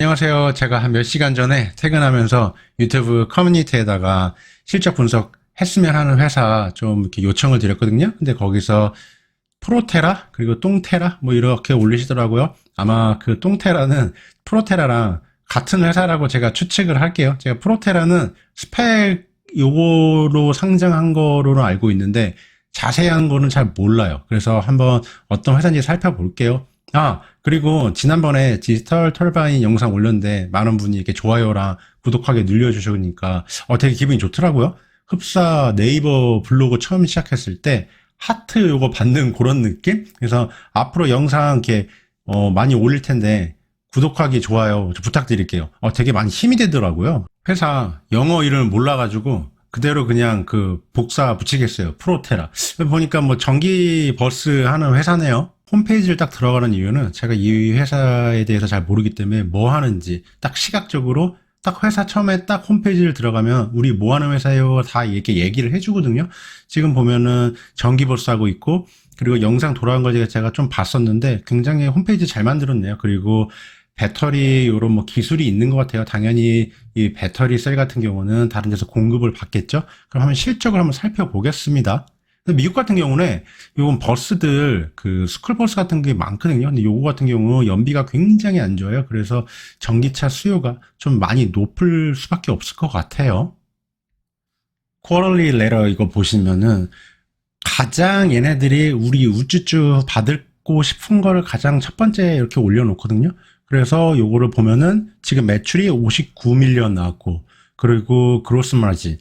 안녕하세요. 제가 한 몇 시간 전에 퇴근하면서 유튜브 커뮤니티에다가 실적 분석 했으면 하는 회사 좀 이렇게 요청을 드렸거든요. 근데 거기서 프로테라 그리고 똥테라 뭐 이렇게 올리시더라고요. 아마 그 똥테라는 프로테라랑 같은 회사라고 제가 추측을 할게요. 제가 프로테라는 스펙 요거로 상장한 거로 알고 있는데 자세한 거는 잘 몰라요. 그래서 한번 어떤 회사인지 살펴볼게요. 아, 그리고 지난번에 디지털 털바인 영상 올렸는데 많은 분이 이렇게 좋아요랑 구독하기 눌러주시니까 어, 되게 기분이 좋더라고요. 흡사 네이버 블로그 처음 시작했을 때 하트 요거 받는 그런 느낌? 그래서 앞으로 영상 이렇게 어, 많이 올릴 텐데 구독하기 좋아요 좀 부탁드릴게요. 어, 되게 많이 힘이 되더라고요. 회사 영어 이름을 몰라가지고 그대로 그냥 그 복사 붙이겠어요. 프로테라. 보니까 뭐 전기 버스 하는 회사네요. 홈페이지를 딱 들어가는 이유는 제가 이 회사에 대해서 잘 모르기 때문에 뭐 하는지 딱 시각적으로 딱 회사 처음에 딱 홈페이지를 들어가면 우리 뭐 하는 회사예요 다 이렇게 얘기를 해주거든요. 지금 보면은 전기버스 하고 있고 그리고 영상 돌아간 거 제가 좀 봤었는데 굉장히 홈페이지 잘 만들었네요. 그리고 배터리 이런 뭐 기술이 있는 것 같아요. 당연히 이 배터리 셀 같은 경우는 다른 데서 공급을 받겠죠. 그럼 한번 실적을 한번 살펴보겠습니다. 미국 같은 경우는 요건 버스들 그 스쿨버스 같은 게 많거든요. 근데 요거 같은 경우 연비가 굉장히 안 좋아요. 그래서 전기차 수요가 좀 많이 높을 수밖에 없을 것 같아요. 쿼럴리 레러 이거 보시면은 가장 얘네들이 우리 우쭈쭈 받고 싶은 거를 가장 첫 번째 이렇게 올려놓거든요. 그래서 요거를 보면은 지금 매출이 59밀리언 나왔고 그리고 그로스 마진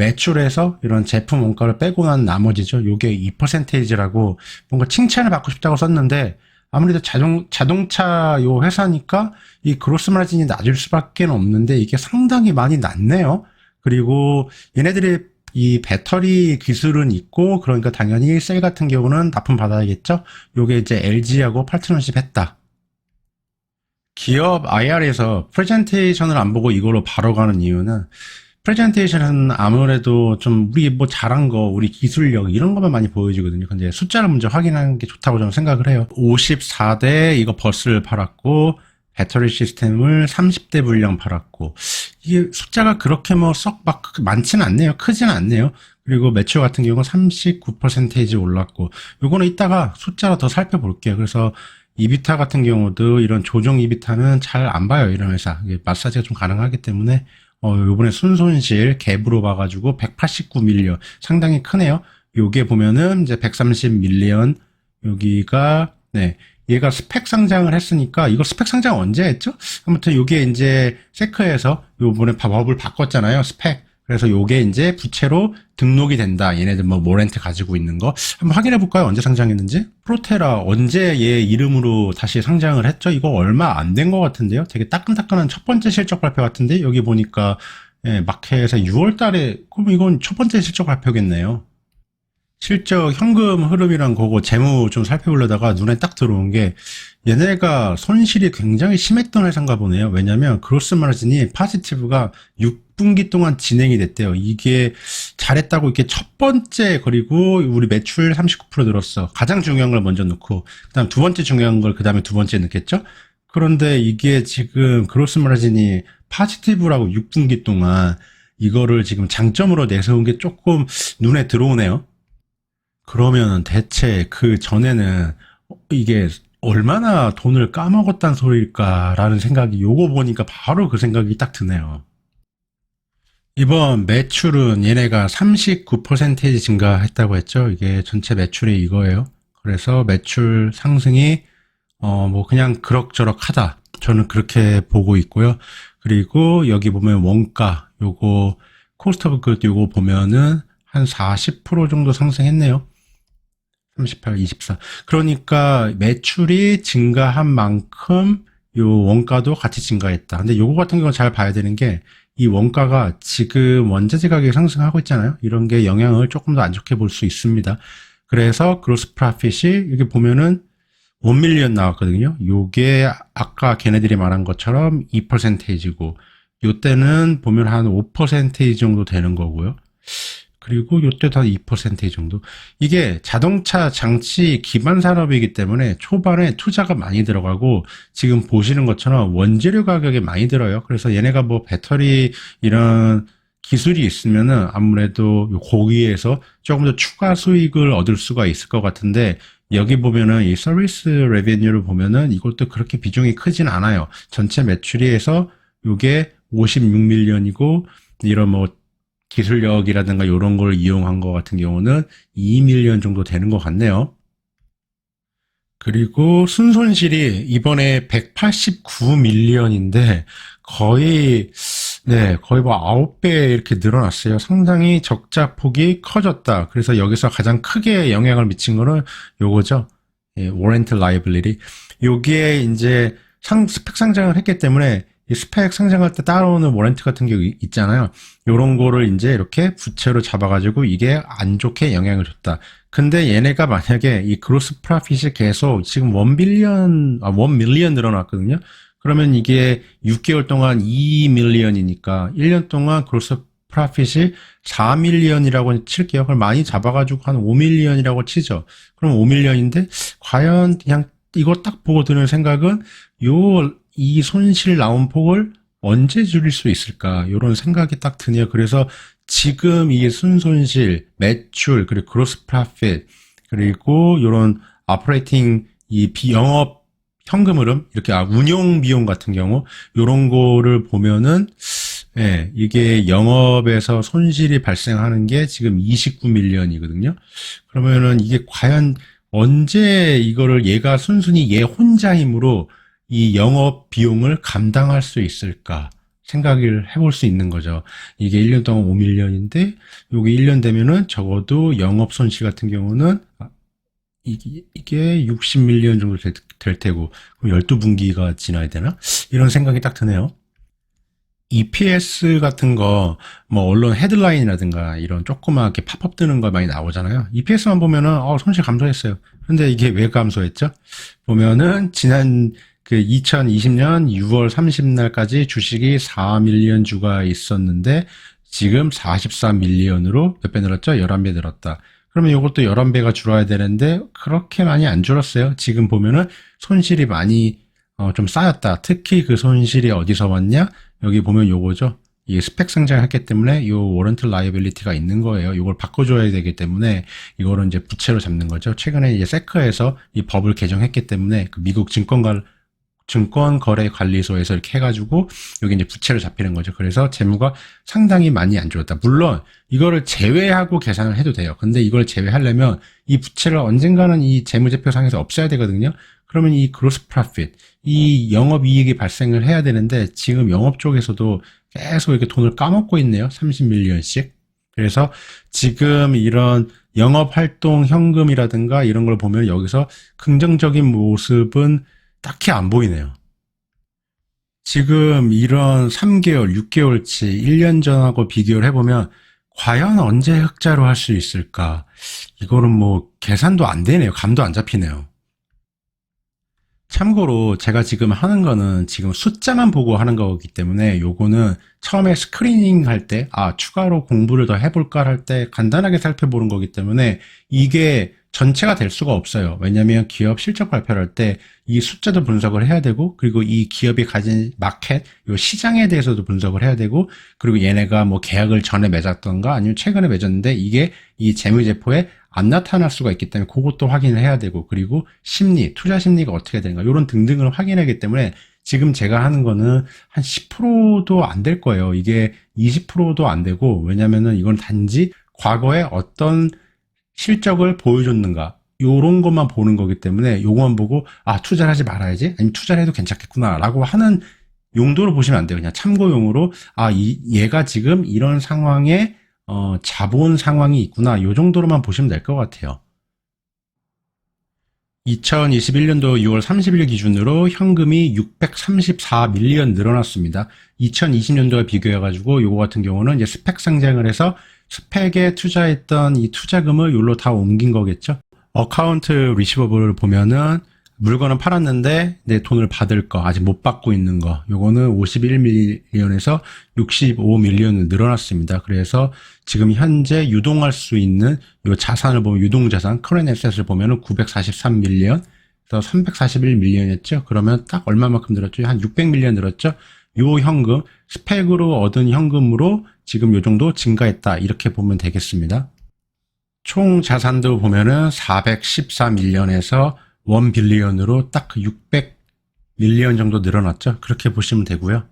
매출에서 이런 제품 원가를 빼고 난 나머지죠. 요게 2%라고 뭔가 칭찬을 받고 싶다고 썼는데 아무래도 자동, 자동차 요 회사니까 이 그로스 마진이 낮을 수밖에 없는데 이게 상당히 많이 낮네요. 그리고 얘네들이 이 배터리 기술은 있고 그러니까 당연히 셀 같은 경우는 납품 받아야겠죠. 요게 이제 LG하고 파트너십 했다. 기업 IR에서 프레젠테이션을 안 보고 이걸로 바로 가는 이유는 프레젠테이션은 아무래도 좀 우리 뭐 잘한 거, 우리 기술력 이런 것만 많이 보여주거든요. 근데 숫자를 먼저 확인하는 게 좋다고 저는 생각을 해요. 54대 이거 버스를 팔았고 배터리 시스템을 30대 분량 팔았고 이게 숫자가 그렇게 뭐 썩 막 많지는 않네요. 크지는 않네요. 그리고 매출 같은 경우는 39% 올랐고 요거는 이따가 숫자로 더 살펴볼게요. 그래서 이비타 같은 경우도 이런 조정 이비타는 잘 안 봐요. 이런 회사. 마사지가 좀 가능하기 때문에 어, 요번에 순손실 갭으로 봐가지고 189밀리언 상당히 크네요. 요게 보면은 이제 130밀리언 여기가 네 얘가 스펙 상장을 했으니까 이거 스펙 상장 언제 했죠? 아무튼 요게 이제 세크에서 요번에 법을 바꿨잖아요. 스펙. 그래서 요게 이제 부채로 등록이 된다. 얘네들 뭐 모렌트 가지고 있는 거 한번 확인해 볼까요? 언제 상장했는지? 프로테라 언제 얘 이름으로 다시 상장을 했죠? 이거 얼마 안 된 것 같은데요. 되게 따끈따끈한 첫 번째 실적 발표 같은데 여기 보니까 예, 마켓에서 6월 달에 그럼 이건 첫 번째 실적 발표겠네요. 실적 현금 흐름이랑 그거 재무 좀 살펴보려다가 눈에 딱 들어온 게 얘네가 손실이 굉장히 심했던 회사인가 보네요. 왜냐면 그로스 마진이 파지티브가 6 분기 동안 진행이 됐대요. 이게 잘했다고 이렇게 첫 번째 그리고 우리 매출 39% 늘었어. 가장 중요한 걸 먼저 넣고 그다음 두 번째 중요한 걸 그다음에 두 번째 넣겠죠? 그런데 이게 지금 그로스 마진이 파지티브라고 6분기 동안 이거를 지금 장점으로 내세운 게 조금 눈에 들어오네요. 그러면 대체 그 전에는 이게 얼마나 돈을 까먹었단 소리일까라는 생각이 요거 보니까 바로 그 생각이 딱 드네요. 이번 매출은 얘네가 39% 증가했다고 했죠. 이게 전체 매출이 이거예요. 그래서 매출 상승이 어 뭐 그냥 그럭저럭 하다. 저는 그렇게 보고 있고요. 그리고 여기 보면 원가 요거 코스트 오브 굿 요거 보면은 한 40% 정도 상승했네요. 38, 24. 그러니까 매출이 증가한 만큼 요 원가도 같이 증가했다. 근데 요거 같은 경우는 잘 봐야 되는 게 이 원가가 지금 원자재 가격이 상승하고 있잖아요. 이런 게 영향을 조금 더 안 좋게 볼 수 있습니다. 그래서 그로스 프라핏이 이렇게 보면은 1밀리언 나왔거든요. 요게 아까 걔네들이 말한 것처럼 2%고 요때는 보면 한 5% 정도 되는 거고요. 그리고 요때 다 2% 정도. 이게 자동차 장치 기반 산업이기 때문에 초반에 투자가 많이 들어가고 지금 보시는 것처럼 원재료 가격이 많이 들어요. 그래서 얘네가 뭐 배터리 이런 기술이 있으면은 아무래도 거기에서 조금 더 추가 수익을 얻을 수가 있을 것 같은데 여기 보면은 이 서비스 레베뉴를 보면은 이것도 그렇게 비중이 크진 않아요. 전체 매출에서 요게 56밀리언이고 이런 뭐 기술력이라든가 이런 걸 이용한 것 같은 경우는 2밀리언 정도 되는 것 같네요. 그리고 순손실이 이번에 189밀리언인데 거의 네, 거의 뭐 9배 이렇게 늘어났어요. 상당히 적자 폭이 커졌다. 그래서 여기서 가장 크게 영향을 미친 거는 요거죠. 예, warrant liability. 여기에 이제 상, 스펙 상장을 했기 때문에 이 스펙 상장할 때 따라오는 워런트 같은 게 이- 있잖아요. 요런 거를 이제 이렇게 부채로 잡아가지고 이게 안 좋게 영향을 줬다. 근데 얘네가 만약에 이 그로스 프라핏이 계속 지금 1빌리언, 아, 1밀리언 늘어났거든요. 그러면 이게 6개월 동안 2밀리언이니까 1년 동안 그로스 프라핏이 4밀리언이라고 칠게요. 그걸 많이 잡아가지고 한 5밀리언이라고 치죠. 그럼 5밀리언인데 과연 그냥 이거 딱 보고 드는 생각은 요 이 손실 나온 폭을 언제 줄일 수 있을까? 이런 생각이 딱 드네요. 그래서 지금 이 순손실, 매출, 그리고 그로스 프라핏, 그리고 이런 오퍼레이팅 이 비영업 현금 흐름, 이렇게 아, 운용 비용 같은 경우 이런 거를 보면은 예, 이게 영업에서 손실이 발생하는 게 지금 29밀리언이거든요. 그러면은 이게 과연 언제 이거를 얘가 순순히 얘 혼자 힘으로 이 영업 비용을 감당할 수 있을까 생각을 해볼 수 있는 거죠. 이게 1년 동안 5밀리언인데 여기 1년 되면은 적어도 영업 손실 같은 경우는 아, 이게, 이게 60밀리언 정도 될, 될 테고 그럼 12분기가 지나야 되나? 이런 생각이 딱 드네요. EPS 같은 거, 뭐, 언론 헤드라인이라든가, 이런 조그맣게 팝업 뜨는 거 많이 나오잖아요. EPS만 보면은, 어, 손실 감소했어요. 근데 이게 왜 감소했죠? 보면은, 지난 그 2020년 6월 30날까지 주식이 4밀리언 주가 있었는데, 지금 44밀리언으로 몇 배 늘었죠? 11배 늘었다. 그러면 이것도 11배가 줄어야 되는데, 그렇게 많이 안 줄었어요. 지금 보면은, 손실이 많이, 어, 좀 쌓였다. 특히 그 손실이 어디서 왔냐? 여기 보면 요거죠. 이 스펙 상장했기 때문에 요 워런트 라이빌리티가 있는 거예요. 이걸 바꿔줘야 되기 때문에 이거를 이제 부채로 잡는 거죠. 최근에 이제 세크에서 이 법을 개정했기 때문에 그 미국 증권가 증권거래관리소에서 이렇게 해가지고 여기 이제 부채로 잡히는 거죠. 그래서 재무가 상당히 많이 안 좋았다. 물론 이거를 제외하고 계산을 해도 돼요. 근데 이걸 제외하려면 이 부채를 언젠가는 이 재무제표상에서 없애야 되거든요. 그러면 이 그로스 프라핏, 이 영업이익이 발생을 해야 되는데 지금 영업 쪽에서도 계속 이렇게 돈을 까먹고 있네요. 30밀리언씩. 그래서 지금 이런 영업활동 현금이라든가 이런 걸 보면 여기서 긍정적인 모습은 딱히 안 보이네요. 지금 이런 3개월, 6개월치, 1년 전하고 비교를 해보면 과연 언제 흑자로 할 수 있을까? 이거는 뭐 계산도 안 되네요. 감도 안 잡히네요. 참고로 제가 지금 하는 거는 지금 숫자만 보고 하는 거기 때문에 요거는 처음에 스크리닝 할 때, 아, 추가로 공부를 더 해볼까 할 때 간단하게 살펴보는 거기 때문에 이게 전체가 될 수가 없어요. 왜냐면 기업 실적 발표를 할 때 이 숫자도 분석을 해야 되고, 그리고 이 기업이 가진 마켓, 요 시장에 대해서도 분석을 해야 되고, 그리고 얘네가 뭐 계약을 전에 맺었던가 아니면 최근에 맺었는데 이게 이 재무제표에 안 나타날 수가 있기 때문에 그것도 확인을 해야 되고, 그리고 심리, 투자 심리가 어떻게 되는가, 이런 등등을 확인하기 때문에 지금 제가 하는 거는 한 10%도 안 될 거예요. 이게 20%도 안 되고, 왜냐면은 이건 단지 과거에 어떤 실적을 보여줬는가, 요런 것만 보는 거기 때문에 요것만 보고, 아, 투자를 하지 말아야지? 아니면 투자를 해도 괜찮겠구나, 라고 하는 용도로 보시면 안 돼요. 그냥 참고용으로, 아, 이, 얘가 지금 이런 상황에, 어, 자본 상황이 있구나, 요 정도로만 보시면 될 것 같아요. 2021년도 6월 30일 기준으로 현금이 634밀리언 늘어났습니다. 2020년도와 비교해가지고 요거 같은 경우는 이제 스펙 상장을 해서 스펙에 투자했던 이 투자금을 요로 다 옮긴 거겠죠. 어카운트 리시버블을 보면은 물건은 팔았는데 내 돈을 받을 거 아직 못 받고 있는 거 요거는 51밀리언에서 65밀리언으로 늘어났습니다. 그래서 지금 현재 유동할 수 있는 요 자산을 보면 유동 자산 커렌 에셋을 보면은 943밀리언 그래서 341밀리언이었죠. 그러면 딱 얼마만큼 늘었죠? 한 600밀리언 늘었죠. 요 현금 스펙으로 얻은 현금으로 지금 요 정도 증가했다 이렇게 보면 되겠습니다. 총 자산도 보면은 414밀리언에서 1 빌리언으로 딱그 600밀리언 정도 늘어났죠. 그렇게 보시면 되고요.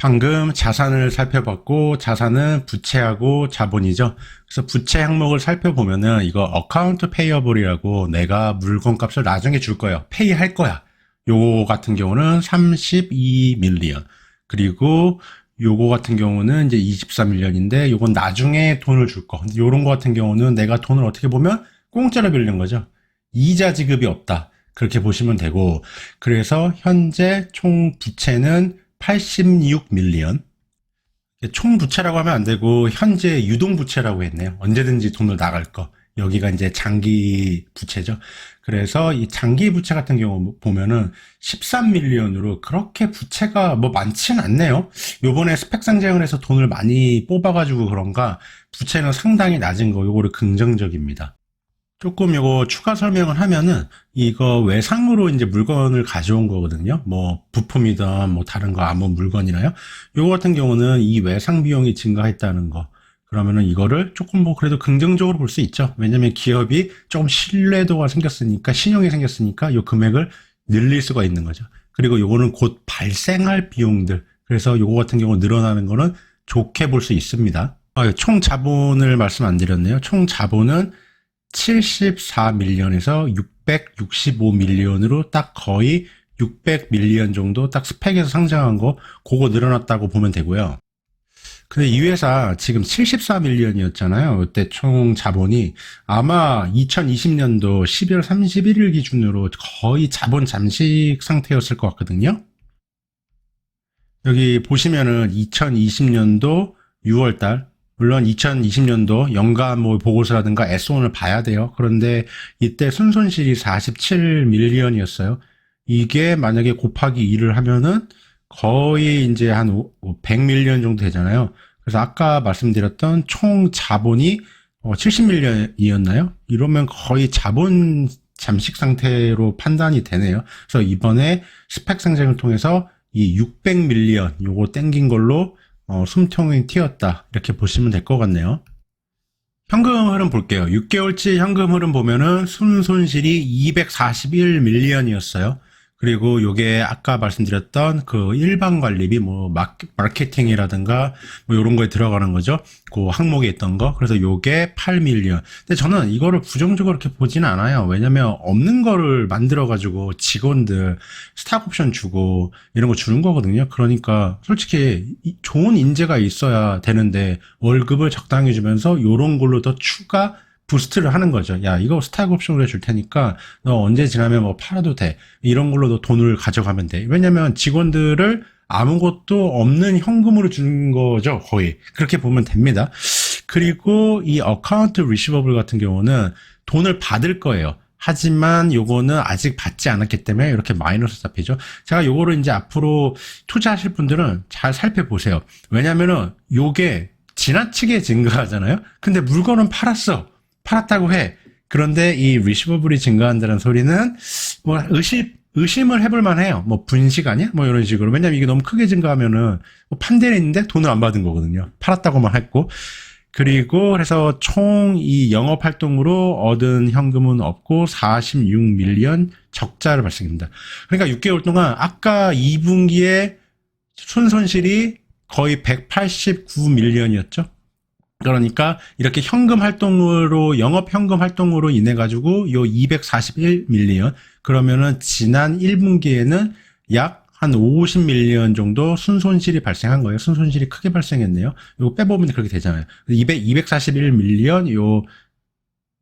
방금 자산을 살펴봤고 자산은 부채하고 자본이죠. 그래서 부채 항목을 살펴보면은 이거 어카운트 페이어블이라고 내가 물건 값을 나중에 줄 거예요. 페이 할 거야. 요거 같은 경우는 32밀리언. 그리고 요거 같은 경우는 이제 24밀리언인데 요건 나중에 돈을 줄 거. 근데 요런 거 같은 경우는 내가 돈을 어떻게 보면 공짜로 빌린 거죠. 이자 지급이 없다. 그렇게 보시면 되고 그래서 현재 총 부채는 86밀리언. 총 부채라고 하면 안 되고 현재 유동 부채라고 했네요. 언제든지 돈을 나갈 거. 여기가 이제 장기 부채죠. 그래서 이 장기 부채 같은 경우 보면은 13밀리언으로 그렇게 부채가 뭐 많지는 않네요. 요번에 스펙 상장을 해서 돈을 많이 뽑아가지고 그런가 부채는 상당히 낮은 거. 요거를 긍정적입니다. 조금 요거 추가 설명을 하면은 이거 외상으로 이제 물건을 가져온 거거든요. 뭐 부품이든 뭐 다른 거 아무 물건이나요. 요거 같은 경우는 이 외상 비용이 증가했다는 거. 그러면은 이거를 조금 뭐 그래도 긍정적으로 볼 수 있죠. 왜냐면 기업이 조금 신뢰도가 생겼으니까 신용이 생겼으니까 요 금액을 늘릴 수가 있는 거죠. 그리고 요거는 곧 발생할 비용들. 그래서 요거 같은 경우 늘어나는 거는 좋게 볼 수 있습니다. 아, 총 자본을 말씀 안 드렸네요. 총 자본은 74밀리언에서 665밀리언으로 딱 거의 600밀리언 정도 딱 스펙에서 상장한 거 그거 늘어났다고 보면 되고요. 근데 이 회사 지금 74밀리언이었잖아요. 그때 총 자본이 아마 2020년도 12월 31일 기준으로 거의 자본 잠식 상태였을 것 같거든요. 여기 보시면은 2020년도 6월 달 물론 2020년도 연간 뭐 보고서라든가 S1을 봐야 돼요. 그런데 이때 순손실이 47밀리언이었어요. 이게 만약에 곱하기 2를 하면은 거의 이제 한 100밀리언 정도 되잖아요. 그래서 아까 말씀드렸던 총 자본이 70밀리언이었나요? 이러면 거의 자본 잠식 상태로 판단이 되네요. 그래서 이번에 스펙 상장을 통해서 이 600밀리언 요거 땡긴 걸로 어, 숨통이 튀었다. 이렇게 보시면 될 것 같네요. 현금 흐름 볼게요. 6개월치 현금 흐름 보면은 순손실이 241밀리언이었어요. 그리고 요게 아까 말씀드렸던 그 일반 관리비 뭐 마케팅이라든가 뭐 요런 거에 들어가는 거죠. 그 항목에 있던 거. 그래서 요게 8밀리언. 근데 저는 이거를 부정적으로 이렇게 보지는 않아요. 왜냐면 없는 거를 만들어 가지고 직원들 스탁 옵션 주고 이런 거 주는 거거든요. 그러니까 솔직히 좋은 인재가 있어야 되는데 월급을 적당히 주면서 요런 걸로 더 추가 부스트를 하는 거죠. 야, 이거 스탁 옵션으로 해줄 테니까 너 언제 지나면 뭐 팔아도 돼. 이런 걸로 너 돈을 가져가면 돼. 왜냐면 직원들을 아무것도 없는 현금으로 주는 거죠. 거의. 그렇게 보면 됩니다. 그리고 이 어카운트 리시버블 같은 경우는 돈을 받을 거예요. 하지만 요거는 아직 받지 않았기 때문에 이렇게 마이너스 잡히죠. 제가 요거를 이제 앞으로 투자하실 분들은 잘 살펴보세요. 왜냐면은 요게 지나치게 증가하잖아요. 근데 물건은 팔았어. 팔았다고 해. 그런데 이 리시버블이 증가한다는 소리는 뭐 의심 의심을 해볼 만해요. 뭐 분식 아니야? 뭐 이런 식으로. 왜냐면 이게 너무 크게 증가하면은 뭐 판대는 있는데 돈을 안 받은 거거든요. 팔았다고만 했고. 그리고 그래서 총 이 영업 활동으로 얻은 현금은 없고 46 밀리언 적자를 발생합니다. 그러니까 6개월 동안 아까 2분기에 순손실이 거의 189 밀리언이었죠. 그러니까 이렇게 현금 활동으로 영업 현금 활동으로 인해 가지고 요 241밀리언 그러면은 지난 1분기에는 약 한 50밀리언 정도 순손실이 발생한 거예요. 순손실이 크게 발생했네요. 이거 빼보면 그렇게 되잖아요. 200, 241밀리언 요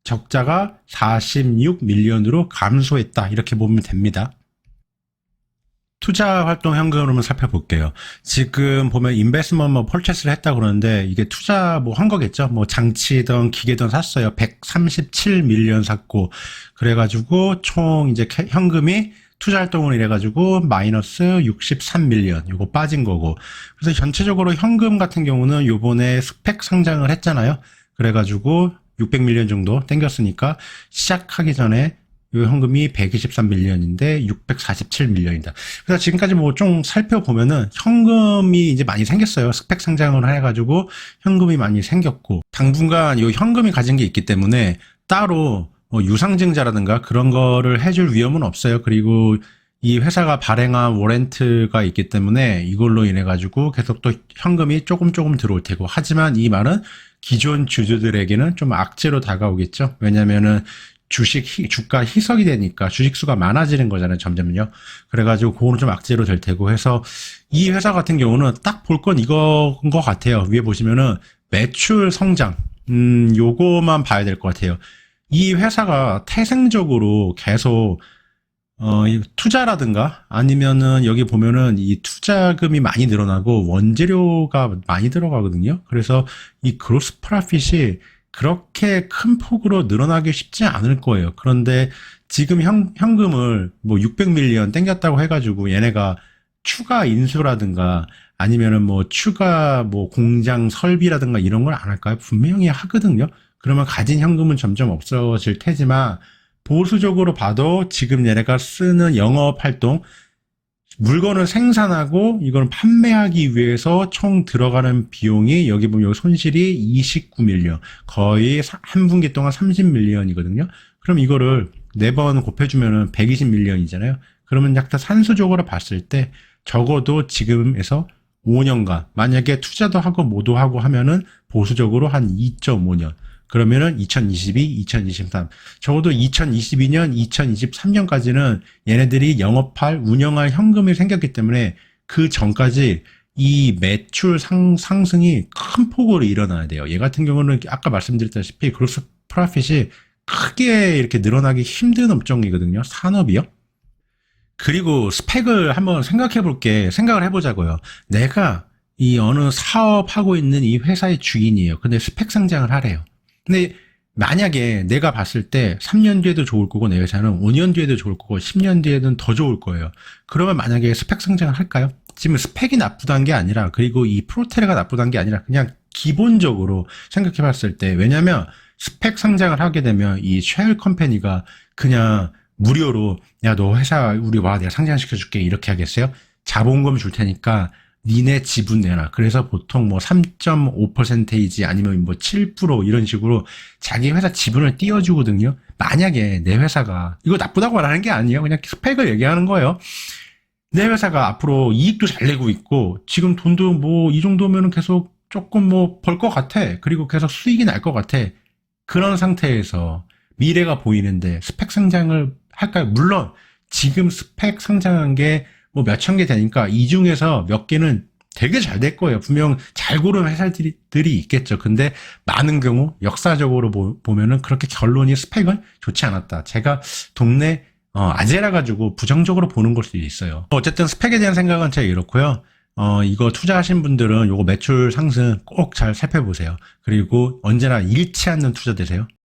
적자가 46밀리언으로 감소했다. 이렇게 보면 됩니다. 투자 활동 현금으로 살펴볼게요. 지금 보면 인베스먼 뭐 펄체스를 했다 그러는데 이게 투자 뭐 한 거겠죠. 뭐 장치든 기계든 샀어요. 137 밀리언 샀고 그래가지고 총 이제 캐- 현금이 투자 활동을 이래가지고 마이너스 63밀리언 요거 빠진 거고 그래서 전체적으로 현금 같은 경우는 요번에 스펙 상장을 했잖아요. 그래가지고 600밀리언 정도 땡겼으니까 시작하기 전에 요 현금이 123밀리언인데 647밀리언이다. 그래서 지금까지 뭐 좀 살펴보면은 현금이 이제 많이 생겼어요. 스펙 상장을 해가지고 현금이 많이 생겼고 당분간 요 현금이 가진 게 있기 때문에 따로 뭐 유상증자라든가 그런 거를 해줄 위험은 없어요. 그리고 이 회사가 발행한 워렌트가 있기 때문에 이걸로 인해 가지고 계속 또 현금이 조금 조금 들어올 테고 하지만 이 말은 기존 주주들에게는 좀 악재로 다가오겠죠. 왜냐면은 주식 희- 주가 희석이 되니까 주식 수가 많아지는 거잖아요, 점점요. 그래가지고 그거는 좀 악재로 될 테고 해서 이 회사 같은 경우는 딱 볼 건 이거인 것 같아요. 위에 보시면은 매출 성장, 음, 요거만 봐야 될 것 같아요. 이 회사가 태생적으로 계속 어, 이 투자라든가 아니면은 여기 보면은 이 투자금이 많이 늘어나고 원재료가 많이 들어가거든요. 그래서 이 그로스 프라핏이 그렇게 큰 폭으로 늘어나기 쉽지 않을 거예요. 그런데 지금 현, 현금을 뭐 600밀리언 땡겼다고 해가지고 얘네가 추가 인수라든가 아니면은 뭐 추가 뭐 공장 설비라든가 이런 걸 안 할까요? 분명히 하거든요. 그러면 가진 현금은 점점 없어질 테지만 보수적으로 봐도 지금 얘네가 쓰는 영업 활동 물건을 생산하고 이걸 판매하기 위해서 총 들어가는 비용이 여기 보면 손실이 29밀리언 거의 사- 한 분기 동안 30밀리언이거든요. 그럼 이거를 네 번 곱해주면은 120밀리언이잖아요. 그러면 약간 산수적으로 봤을 때 적어도 지금에서 5년간 만약에 투자도 하고 뭐도 하고 하면은 보수적으로 한 2.5년 그러면은 2022, 2023 적어도 2022년, 2023년까지는 얘네들이 영업할 운영할 현금이 생겼기 때문에 그 전까지 이 매출 상, 상승이 큰 폭으로 일어나야 돼요. 얘 같은 경우는 아까 말씀드렸다시피 그로스 프라핏이 크게 이렇게 늘어나기 힘든 업종이거든요. 산업이요. 그리고 스펙을 한번 생각해 볼게, 생각을 해보자고요. 내가 이 어느 사업하고 있는 이 회사의 주인이에요. 근데 스펙 상장을 하래요. 근데 만약에 내가 봤을 때 3년 뒤에도 좋을 거고 내 회사는 5년 뒤에도 좋을 거고 10년 뒤에는 더 좋을 거예요. 그러면 만약에 스펙 상장을 할까요? 지금 스펙이 나쁘다는 게 아니라 그리고 이 프로테레가 나쁘다는 게 아니라 그냥 기본적으로 생각해 봤을 때 왜냐면 스펙 상장을 하게 되면 이 쉘 컴퍼니가 그냥 무료로 야 너 회사 우리 와 내가 상장시켜 줄게 이렇게 하겠어요? 자본금 줄 테니까 니네 지분 내놔. 그래서 보통 뭐 3.5%이지 아니면 뭐 7% 이런 식으로 자기 회사 지분을 띄워주거든요. 만약에 내 회사가 이거 나쁘다고 말하는 게 아니에요. 그냥 스펙을 얘기하는 거예요. 내 회사가 앞으로 이익도 잘 내고 있고 지금 돈도 뭐 이 정도면은 계속 조금 뭐 벌 것 같아. 그리고 계속 수익이 날 것 같아. 그런 상태에서 미래가 보이는데 스펙 상장을 할까요? 물론 지금 스펙 상장한 게 뭐 몇천 개 되니까 이 중에서 몇 개는 되게 잘 될 거예요. 분명 잘 고른 회사들이 들이 있겠죠. 근데 많은 경우 역사적으로 보, 보면은 그렇게 결론이 스펙은 좋지 않았다. 제가 동네 어, 아재라 가지고 부정적으로 보는 걸 수도 있어요. 어쨌든 스펙에 대한 생각은 제가 이렇고요. 어, 이거 투자하신 분들은 요거 매출 상승 꼭 잘 살펴보세요. 그리고 언제나 잃지 않는 투자 되세요.